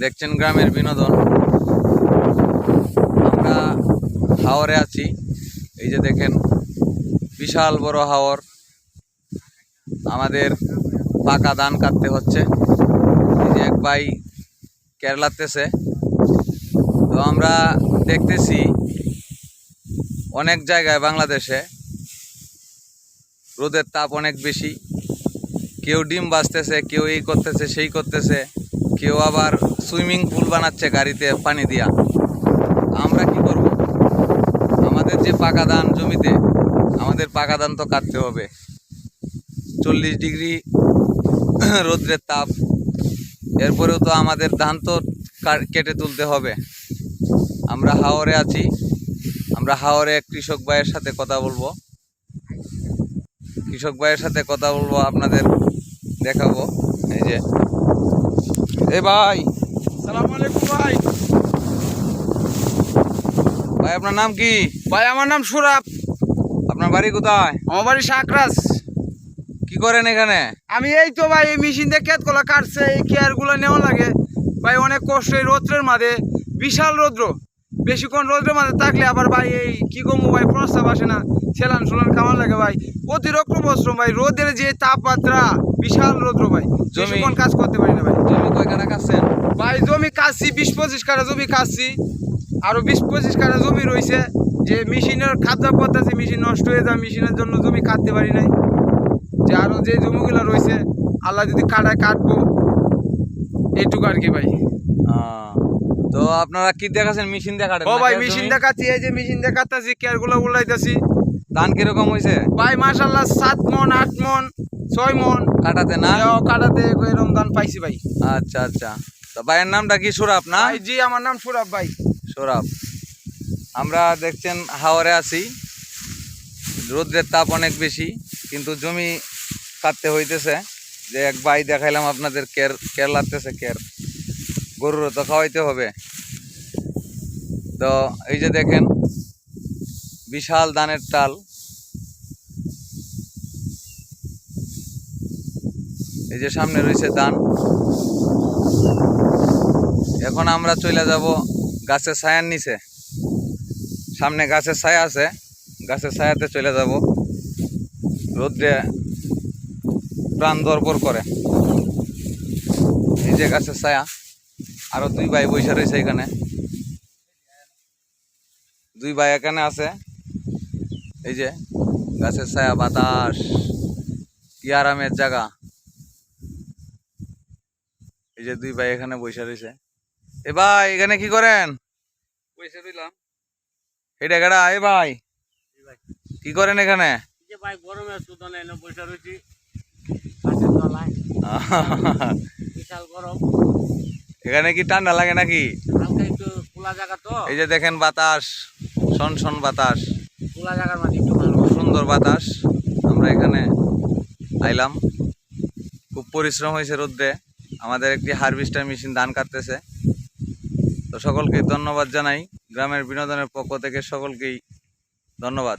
দেখছেন গ্রামের বিনোদন। আমরা হাওরে আছি। এই যে দেখেন, বিশাল বড় হাওর। আমাদের পাকা ধান কাটতে হচ্ছে। এই যে এক ভাই কেরালাতেছে। তো আমরা দেখতেছি অনেক জায়গায় বাংলাদেশে রোদের তাপ অনেক বেশি। কেউ ডিম বাজতেছে কেউ এই করতেছে, সেই করতেছে। কেউ আবার সুইমিং পুল বানাচ্ছে গাড়িতে পানি দিয়া। আমরা কি করব? আমাদের যে পাকা ধান জমিতে, আমাদের পাকা ধান তো কাটতে হবে। চল্লিশ ডিগ্রি রোদ্রের তাপ। এরপরেও তো আমাদের ধান তো কেটে তুলতে হবে। আমরা হাওরে আছি। আমরা হাওরে কৃষক ভাইয়ের সাথে কথা বলব। কৃষক ভাইয়ের সাথে কথা বলব, আপনাদের দেখাবো। এই যে এ ভাই। সালাম আলাইকুম ভাই। ভাই আপনার নাম কি? ভাই আমার নাম সুরাব। আপনার বাড়ি কোথায়? আমার বাড়ি সাকরাস কি করেন এখানে? আমি এই তো ভাই এই মেশিন দিয়ে ক্ষেতগুলো কাটছে এই কেয়ারগুলো নেওয়া লাগে। ভাই অনেক কষ্ট এই রৌদ্রের মাঝে। বিশাল রৌদ্র। বেশিক্ষণ রৌদ্রের মাঝে থাকলে আবার ভাই এই কি কমু ভাই প্রস্তাব আসে না। সেলান সুলান খাওয়ার লাগে ভাই। অতিরিক্ত পরিশ্রম ভাই রোদের যে তাপমাত্রা বিশাল রৌদ্র ভাই। বেশিক্ষণ কাজ করতে পারি না ভাই। জমি কয় কাটা কাটছেন? ভাই জমি কাটছি বিশ পঁচিশ কাটা জমি কাটছি। আরও বিশ পঁচিশ কাটা জমি রয়েছে যে মেশিনের খাদ্য করতেছে মেশিন নষ্ট হয়ে যায় মেশিনের জন্য জমি কাটতে পারি নাই। যে আরও যে জমিগুলো রয়েছে আল্লাহ যদি কাটায় কাটবো। এইটুকু আর কি ভাই। তো আপনারা কি দেখাচ্ছেন? মেশিন দেখাটেন ও ভাই মেশিন? দেখাচ্ছি এই যে মেশিন দেখাচ্ছি কেয়ারগুলো উল্লাইতেছি। ধান কীরকম হয়েছে ভাই মাশাল্লাহ সাত মন আট মন ছয় মন। কাটাতে না? কাটাতে এরকম দান পাইছি ভাই। আচ্ছা আচ্ছা। তো ভাইয়ের নামটা কি? সুরাপ না? ভাই জি আমার নাম সুরাব ভাই। সৌরভ আমরা দেখছেন হাওরে আছি। রোদ্রের তাপ অনেক বেশি কিন্তু জমি কাটতে হইতেছে। যে এক ভাই দেখাইলাম আপনাদের কের কের লাগতেছে কের। গরুরও তো খাওয়াইতে হবে। তো এই যে দেখেন, বিশাল ধানের টাল এই যে সামনে রয়েছে ধান এখন আমরা চলে যাব গাছের ছায়ার নিচে। সামনে গাছের ছায়া আছে, গাছের ছায়াতে চলে যাব। রোদ্রে প্রাণ দরপর করে। এই যে গাছের ছায়া। আরও দুই ভাই বৈশা রয়েছে এখানে। দুই ভাই এখানে আছে। এই যে গাছের ছায়া বাতাস কি আরামের জায়গা। এই যে দুই ভাই এখানে বৈশা রয়েছে। এ ভাই এখানে কি করেন? পয়সা দিলাম এটা কেডা? এ ভাই। কি করেন এখানে? যে ভাই গরমে সুদন এনে বসে রয়েছি। বিশাল গরম। এখানে কি ঠান্ডা লাগে নাকি? খোলা জায়গা তো। এই যে দেখেন বাতাস শন বাতাস। সুন্দর বাতাস আমরা এখানে আইলাম। খুব পরিশ্রম হয়েছে রোদ্রে। আমাদের একটি হারভেস্টার মেশিন ধান কাটতেছে। তো সকলকে ধন্যবাদ জানাই। গ্রামের বিনোদনের পক্ষ থেকে সকলকেই ধন্যবাদ।